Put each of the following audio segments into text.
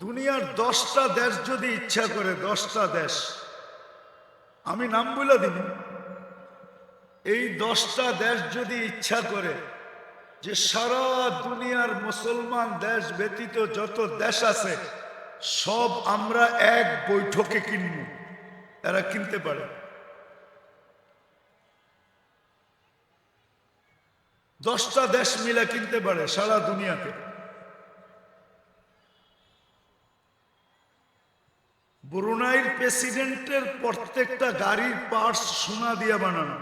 দুনিয়ার দশটা দেশ যদি ইচ্ছা করে, দশটা দেশ। আমি নাম বলে দিব এই দশটা দেশ যদি ইচ্ছা করে যে সারা দুনিয়ার মুসলমান দেশ ব্যতীত যত দেশ আছে, সব আমরা এক বৈঠকে কিনব। এরা কিনতে পারে। দশটা দেশ মিলে কিনতে পারে সারা দুনিয়াতে। ব্রুনাইর প্রেসিডেন্টের প্রত্যেকটা গাড়ির পার্টস সোনা দিয়ে বানানো।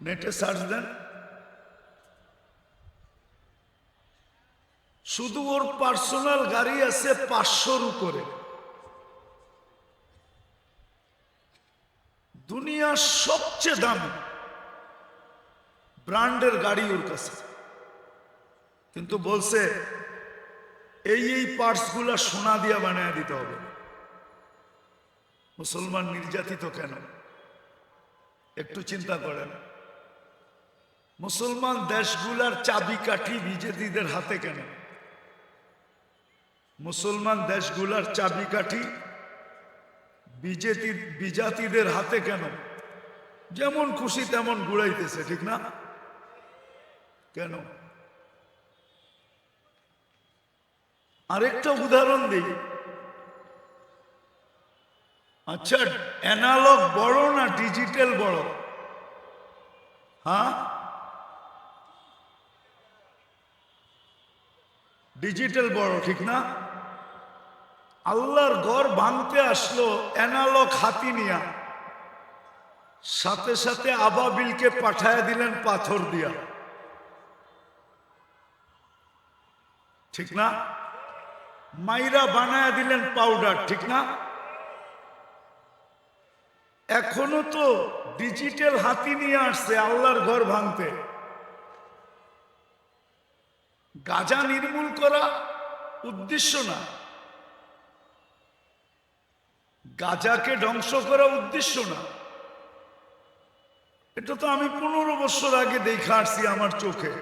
নেটে সার্চ দেন। শুধু ওর পার্সোনাল গাড়ি আছে পাঁচশোর উপরে। দুনিয়ার সবচেয়ে দামি ব্র্যান্ডের গাড়ি ওর কাছে। কিন্তু বলছে এই এই পার্টসগুলা সোনা দিয়া বানায় দিতে হবে। মুসলমান নির্যাতিত কেন? একটু চিন্তা করেন। মুসলমান দেশগুলার চাবিকাঠি বিজেপিদের হাতে কেন? মুসলমান দেশগুলার চাবিকাঠি বিজেপি, বিজাতিদের হাতে কেন? যেমন খুশি তেমন ঘুরাইতেছে, ঠিক না? কেন? আরেকটা উদাহরণ দিই। আচ্ছা অ্যানালগ বড় না ডিজিটাল বড়? হ্যাঁ? ডিজিটাল বড়, ঠিক না? আল্লাহর ঘর ভাঙতে আসলো অ্যানালগ হাতি নিয়া। সাথে সাথে আবাবিলকে পাঠায় দিলেন পাথর দিয়া। ঠিক না? মাইরা বানায় দিলেন পাউডার ঠিক না? এখনও তো ডিজিটাল হাতি নিয়ে আসছে আল্লাহর ঘর ভাঙতে। গাজা নির্মূল করা উদ্দেশ্য না। গাজাকে ধ্বংস করা উদ্দেশ্য না। এটা তো আমি পনেরো বছর আগে দেখা আসছি আমার চোখে।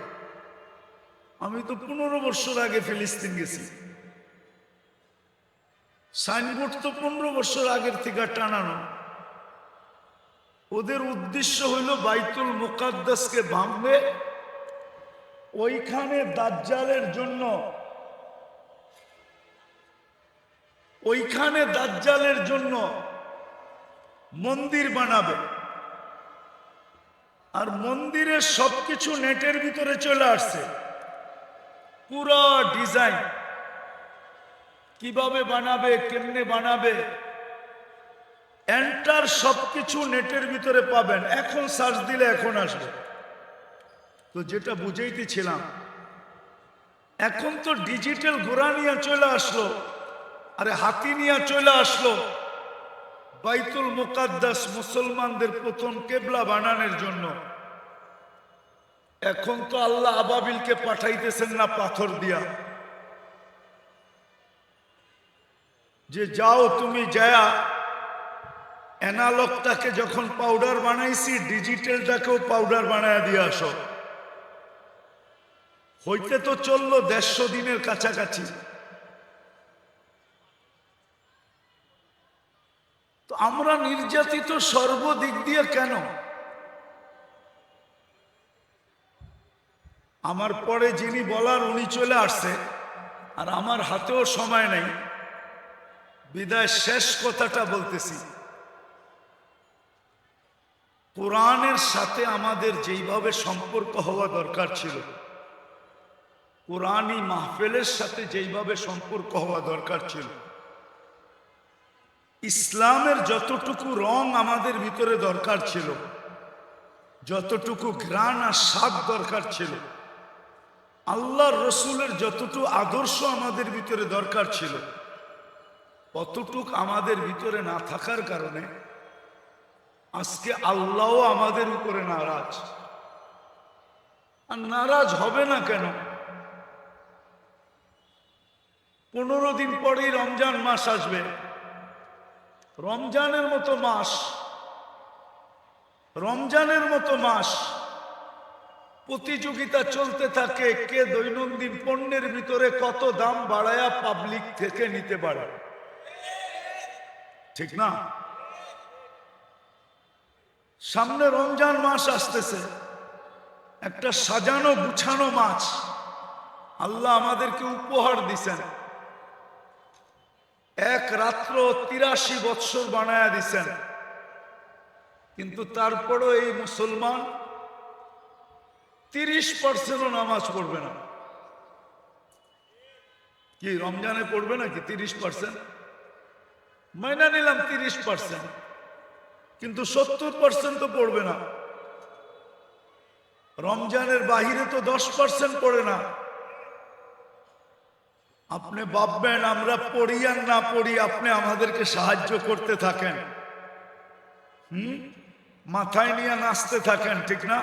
আমি তো পনেরো বছর আগে ফিলিস্তিন গেছি। সাইনবোর্ড তো পনেরো বছর আগের থেকে টানানো। ওদের উদ্দেশ্য হইল বাইতুল মুকাদ্দাসকে ভাঙবে। ওইখানে দাজ্জালের জন্য, ওইখানে দাজ্জালের জন্য মন্দির বানাবে। আর মন্দিরের সবকিছু নেটের ভিতরে চলে আসছে। পুরো ডিজাইন। কীভাবে বানাবে, কেমনে বানাবে? এন্টার সবকিছু নেটের ভিতরে পাবেন। এখন সার্চ দিলে এখন আসবে। তো যেটা বুঝাইতেছিলাম, এখন তো ডিজিটাল ঘোরা নিয়ে চলে আসলো, আরে হাতি নিয়ে চলে আসলো। বাইতুল মুকাদ্দাস মুসলমানদের প্রথম কেবলা বানানোর জন্য। এখন তো আল্লাহ আবাবিলকে পাঠাইতেছেন না পাথর দিয়া। যে যাও তুমি যায়া অ্যানালগটাকে যখন পাউডার বানাইছি ডিজিটালটাকেও পাউডার বানায় দিয়ে আসো। হইতে তো চলল দেড়শো দিনের কাছাকাছি। তো আমরা নির্যাতিত সর্বদিক দিয়ে কেন? আমার পরে যিনি বলার উনি চলে আসছে, আর আমার হাতেও সময় নেই। বিদায় শেষ কথাটা বলতেছি। কোরআনের সাথে আমাদের যেইভাবে সম্পর্ক হওয়া দরকার ছিল, কোরআনই মাহফেলের সাথে যেইভাবে সম্পর্ক হওয়া দরকার ছিল, ইসলামের যতটুকু রং আমাদের ভিতরে দরকার ছিল, যতটুকু ঘ্রাণ আর স্বাদ দরকার ছিল, আল্লাহর রসুলের যতটুকু আদর্শ আমাদের ভিতরে দরকার ছিল অতটুক আমাদের ভিতরে না থাকার কারণে আজকে আল্লাহ আমাদের উপরে নারাজ। আর নারাজ হবে না কেন? পনেরো দিন পরেই রমজান মাস আসবে। রমজানের মতো মাস, রমজানের মতো মাস। প্রতিযোগিতা চলতে থাকে, কে দৈনন্দিন পণ্যের ভিতরে কত দাম বাড়ায়া পাবলিক থেকে নিতে পারে? ঠিক না? সামনে রমজান মাস আসতেছে। একটা সাজানো, গুছানো মাছ। আল্লাহ আমাদেরকে উপহার দিছেন। এক রাত্র তিরাশি বৎসর বানায়া দিছেন। কিন্তু তারপরও এই মুসলমান তিরিশ পার্সেন্টও নামাজ পড়বে না। কি, রমজানে পড়বে নাকি তিরিশ পার্সেন্ট? মাইনা নিলাম তিরিশ পার্সেন্ট কিন্তু সত্তর পার্সেন্ট তো পড়বে না। রমজানের বাহিরে তো দশ পার্সেন্ট পড়ে না। আপনি ভাববেন, আমরা পড়ি আর না পড়ি, আপনি আমাদেরকে সাহায্য করতে থাকেন। হুম? মাথায় নিয়ে নাচতে থাকেন, ঠিক না?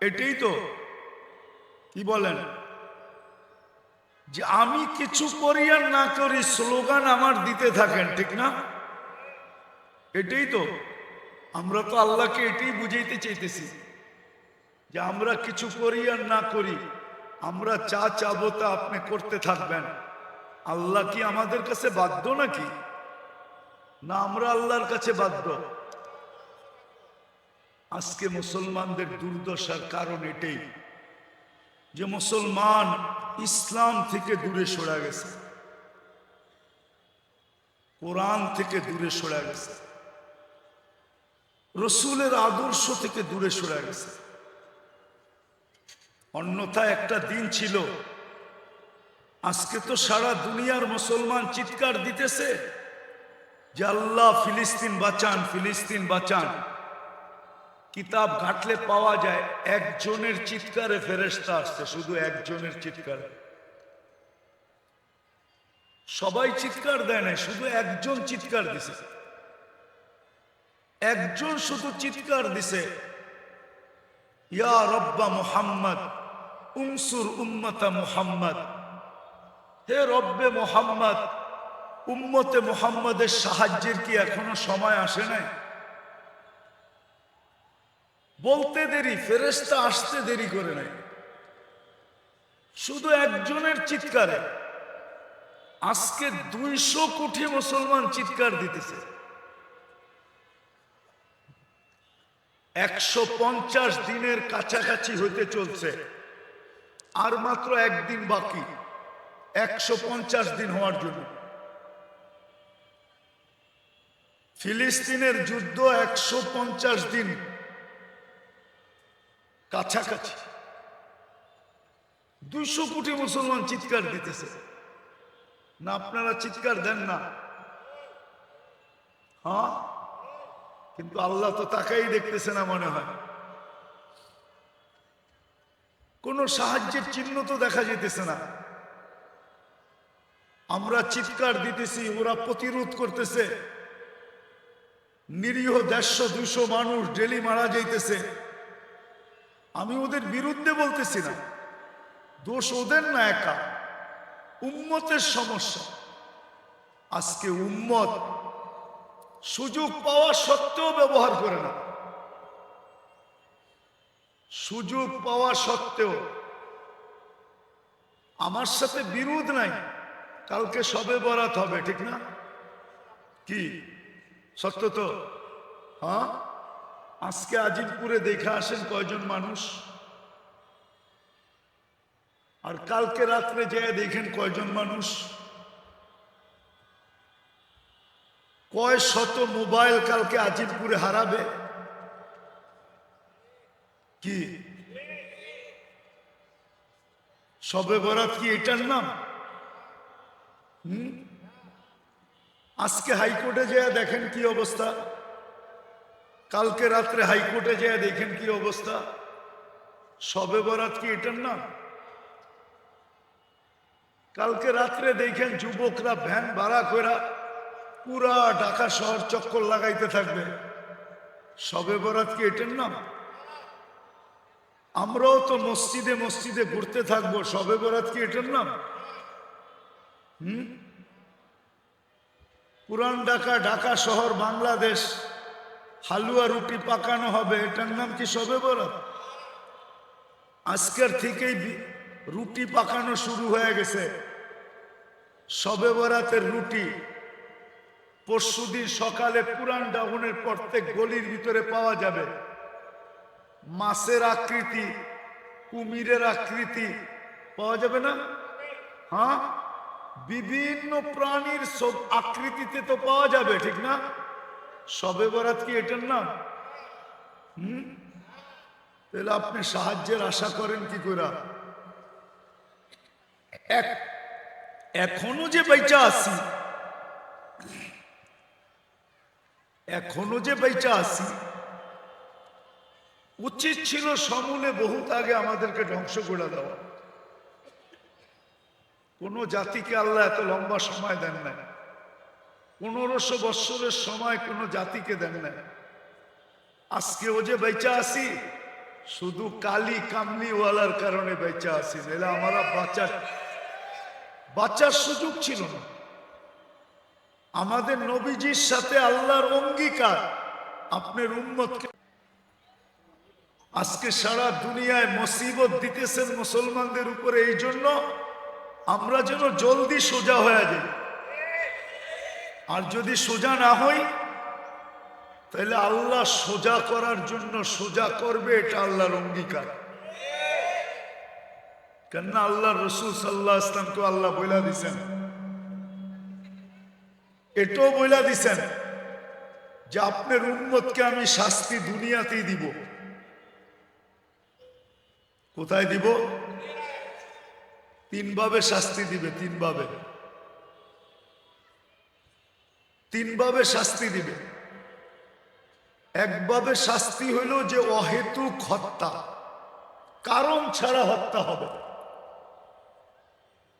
এটাই তো। কি বলেন? যে আমি কিছু করি আর না করি স্লোগান আমার দিতে থাকেন, ঠিক না? এটাই তো। আমরা তো আল্লাহকে এটাই বুঝাইতে চাইতেছি যে আমরা কিছু করি আর না করি, আমরা চা চাবো তা আপনি করতে থাকবেন। আল্লাহ কি আমাদের কাছে বাধ্য নাকি? না, আমরা আল্লাহর কাছে বাধ্য। আজকে মুসলমানদের দুর্দশার কারণ এটাই। যে মুসলমান ইসলাম থেকে দূরে সরে গেছে। কোরআন থেকে দূরে সরে গেছে। রসুলের আদর্শ থেকে দূরে সরে গেছে। অন্যথা একটা দিন ছিল, আজকে তো সারা দুনিয়ার মুসলমান চিৎকার দিতেছে যে আল্লাহ ফিলিস্তিন বাঁচান ফিলিস্তিন বাঁচান। কিতাব ঘাটলে পাওয়া যায়, একজনের চিৎকারে ফেরেস্তা আসছে, শুধু একজনের চিৎকারে। সবাই চিৎকার দেয় না শুধু একজন চিৎকার দিছে। একজন শুধু চিৎকার দিছে, ইয়া রব্বা মুহাম্মদ, উনসুর উম্মতা মুহাম্মদ, হে রব্বে মোহাম্মদ, উম্মতে মোহাম্মদের সাহায্যের কি এখনও সময় আসে নাই? বলতে দেরি ফেরেস্তা আসতে দেরি করে নাই। শুধু একজনের চিৎকারে। আজকে দুইশো কোটি মুসলমান চিৎকার দিতেছে। একশো পঞ্চাশ দিনের কাছাকাছি হতে চলছে। আর মাত্র একদিন বাকি, একশো পঞ্চাশ দিন হওয়ার জন্য। ফিলিস্তিনের যুদ্ধ একশো পঞ্চাশ দিন কাছাকাছি। দুইশো কোটি মুসলমান চিৎকার দিতেছে। না, আপনারা চিৎকার দেন না। হ্যাঁ? কিন্তু আল্লাহ তো তাকাই দেখতেছে না মনে হয়। কোনো সাহায্যের চিহ্ন তো দেখা যেতেছে না। আমরা চিৎকার দিতেছি, ওরা প্রতিরোধ করতেছে। নিরীহ দেড়শো, দুইশো মানুষ ডেলি মারা যাইতেছে। আমি ওদের বিরুদ্ধে বলতেছি না। দোষ ওদের না একা। উম্মতের সমস্যা। আজকে উম্মত সুযোগ পাওয়া সত্ত্বেও ব্যবহার করে না। সুযোগ পাওয়া সত্ত্বেও আমার সাথে বিরোধ নাই। কালকে সবে বরাত হবে, ঠিক না? কি? সত্য তো? হ্যাঁ? আজকে আজিমপুরে দেখে আসেন কয়জন মানুষ? আর কালকে রাত্রে যেয়ে দেখেন কয়জন মানুষ? কয় শত মোবাইল কালকে আজিমপুরে হারাবে? কি? সবে বরাত কি এটার নাম? আজকে হাইকোর্টে যেয়ে দেখেন কি অবস্থা? কালকে রাত্রে হাইকোর্টে যেয়ে দেখেন কি অবস্থা। সবে বরাত কি এটার নাম? কালকে রাত্রে দেখেন যুবকরা ভ্যান ভাড়া করে পুরা ঢাকা শহর চক্কর লাগাইতে থাকবে। সবে বরাত কি এটার নাম? আমরাও তো মসজিদে মসজিদে ঘুরতে থাকব, সবে বরাত কি এটার নাম? হুম? পুরান ঢাকা ঢাকা শহর, বাংলাদেশ হালুয়া রুটি পাকানো হবে, এটার নাম কি সবে বরাত? আজকের থেকেই রুটি পাকানো শুরু হয়ে গেছে। সবে বরাতের রুটি পরশুদিন সকালে পুরান ডাউনের প্রত্যেক গলির ভিতরে পাওয়া যাবে। মাছের আকৃতি, কুমিরের আকৃতি, পাওয়া যাবে না? হ্যাঁ? বিভিন্ন প্রাণীর সব আকৃতিতে তো পাওয়া যাবে, ঠিক না? সবে বরাত কি এটার নাম? হুম? তাহলে আপনি সাহায্যের আশা করেন কি করে? এক, এখনও যে বেচা আছি, এখনও যে বেচা আছি, উচিত ছিল সমূলে বহুত আগে আমাদেরকে ধ্বংস করে দেওয়া। কোন জাতিকে আল্লাহ এত লম্বা সময় দেন নাই। পনেরোশো বৎসরের সময় কোন জাতিকে দেন নাই। আজকে ও যে বেচা আসি শুধু কালি কামলিওয়ালার কারণে বেচা আসি নাহলে আমরা বাচ্চার বাচ্চার সুযোগ ছিল না। আমাদের নবীজির সাথে আল্লাহর অঙ্গীকার আপনার উন্মতকে আজকে সারা দুনিয়ায় মুসিবত দিতেছেন মুসলমানদের উপরে, এই জন্য আমরা যেন জলদি সোজা হয়ে যাই। আর যদি সোজা না হই, তাহলে আল্লাহ সোজা করার জন্য সোজা করবে, এটা আল্লাহর অঙ্গীকার। কেননা আল্লাহ রসুল সাল্লাহ ইসলামকে আল্লাহ বইলা দিছেন। এটাও বইলা দিছেন যে আপনার উন্মতকে আমি শাস্তি দুনিয়াতেই দিব। কোথায় দিব? তিনভাবে শাস্তি দিবে, তিনভাবে। তিনভাবে শাস্তি দিবে। একভাবে শাস্তি হইল যে অহেতুক হত্যা। কারণ ছাড়া হত্যা হবে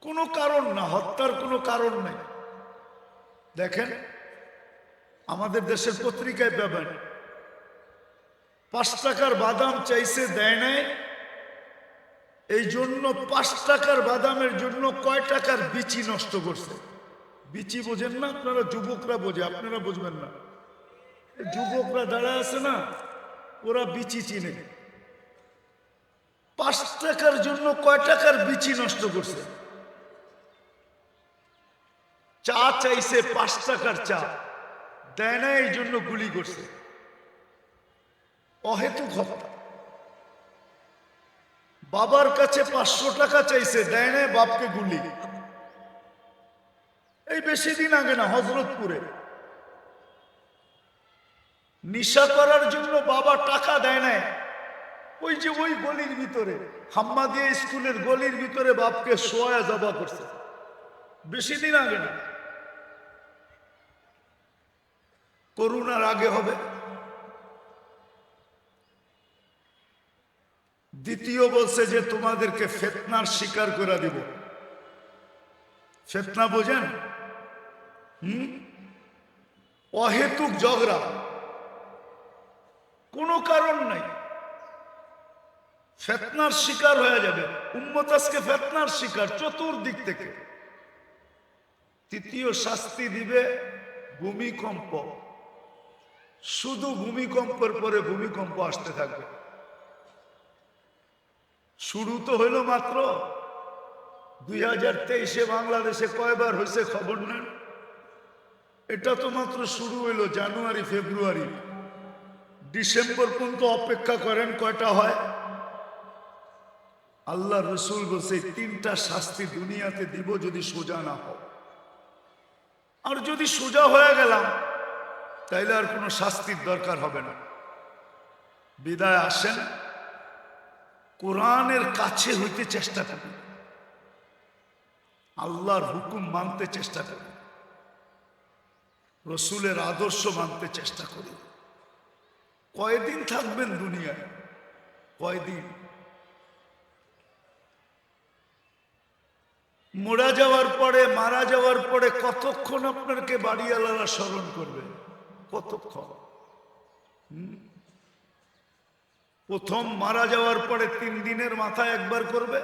কোনো কারণ না, হত্যার কোনো কারণ নেই। দেখেন, আমাদের দেশের পত্রিকায় পাবেন, পাঁচ টাকার বাদাম চাইছে, দেয় নাই। এই জন্য পাঁচ টাকার বাদামের জন্য কয় টাকার বিচি নষ্ট করছে? বিচি বোঝেন না, আপনারা যুবকরা বোঝে, আপনারা বুঝবেন না। যুবকরা দাঁড়ায় আছে না, ওরা বিচি চিনে। পাঁচ টাকার জন্য কয় টাকার বিচি নষ্ট করছে? চা চাইছে পাঁচ টাকার চা, দেয় না এই জন্য গুলি করছে। অহেতুক হত্যা। বাবার কাছে পাঁচশো টাকা চাইছে, দেয় না, বাপকে গুলি। এই বেশি দিন আগে না, হজরতপুরে। নিশা করার জন্য বাবা টাকা দেয় না ওই যে ওই গলির ভিতরে হাম্মাদিয়া স্কুলের গলির ভিতরে বাপকে সোয়া জবা করছে। বেশি দিন আগে না। করুণার আগে হবে। দ্বিতীয় বলছে যে, তোমাদেরকে ফেতনার শিকার করে দিব। ফেতনা বোঝেন? অহেতুক ঝগড়া। কোনো কারণ নাই। ফেতনার শিকার হয়ে যাবে। উম্মত আজকে ফেতনার শিকার চতুর্দিক থেকে। তৃতীয় শাস্তি দিবে ভূমিকম্প। শুধু ভূমিকম্পের পরে ভূমিকম্প আসতে থাকবে। শুরু তো হইল মাত্র। দুই হাজার তেইশে বাংলাদেশে কয়বার হয়েছে খবর নেন? এটা তো মাত্র শুরু হইল, জানুয়ারি, ফেব্রুয়ারি। ডিসেম্বর পর্যন্ত অপেক্ষা করেন কয়টা হয়? আল্লাহ রসুল বলছে, তিনটা শাস্তি দুনিয়াতে দিব যদি সোজা না হও। আর যদি সোজা হয়ে গেলাম, তাইলে আর কোনো শাস্তির দরকার হবে না। বিদায় আসেন। কোরআনের কাছে হইতে চেষ্টা করি আল্লাহর হুকুম মানতে চেষ্টা করি রসুলের আদর্শ মানতে চেষ্টা করি। কয়দিন থাকবেন দুনিয়ায়? কয়দিন? মোড়া যাওয়ার পরে, মারা যাওয়ার পরে কতক্ষণ আপনাকে বাড়িওয়ালারা স্মরণ করবে? কতক্ষণ? প্রথম মারা যাওয়ার পরে তিন দিনের মাথায় একবার করবে?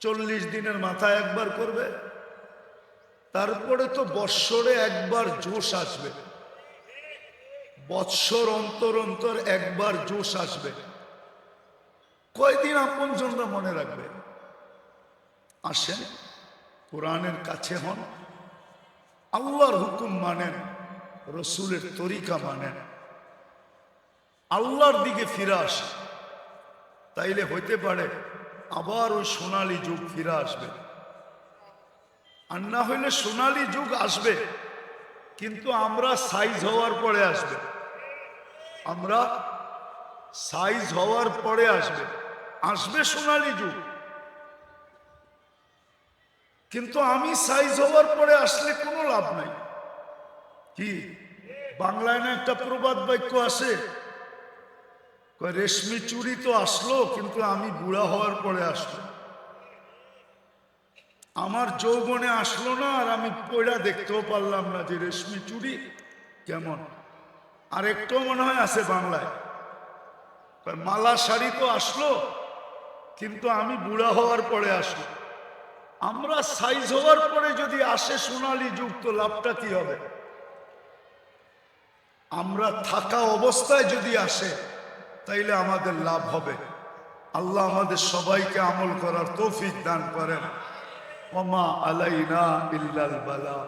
চল্লিশ দিনের মাথায় একবার করবে? তারপরে তো বৎসরে একবার জোশ আসবে। বৎসর অন্তর অন্তর একবার জোশ আসবে। কয়দিন আপন জনরা মনে রাখবে? আসেন, কোরআনের কাছে হন। আল্লাহর হুকুম মানেন, রসুলের তরিকা মানেন। আল্লাহর দিকে ফিরে আসে। তাইলে হইতে পারে আবার ওই সোনালি যুগ ফিরে আসবে। আর না হইলে সোনালি যুগ আসবে, কিন্তু আমরা সাইজ হওয়ার পরে আসবে। আমরা সাইজ হওয়ার পরে আসবে আসবে সোনালি যুগ। কিন্তু আমি সাইজ হওয়ার পরে আসলে কোনো লাভ নাই। কি? বাংলায় না একটা প্রবাদ বাক্য আছে রেশমি চুরি তো আসলো, কিন্তু আমি বুড়া হওয়ার পরে আসলো। আমার যৌবনে আসলো না, আর আমি পয়লা দেখতেও পারলাম না যে রেশমি চুরি। কেমন? আর একটু মনে হয় আছে বাংলায়। মালা শাড়ি তো আসলো, কিন্তু আমি বুড়া হওয়ার পরে আসলো। আমরা সাইজ হওয়ার পরে যদি আসে সোনালী যুগ, তো লাভটা কি হবে? আমরা থাকা অবস্থায় যদি আসে, তাইলে আমাদের লাভ হবে। আল্লাহ আমাদের সবাইকে আমল করার তৌফিক দান করেন। وما علينا إلا البلاء.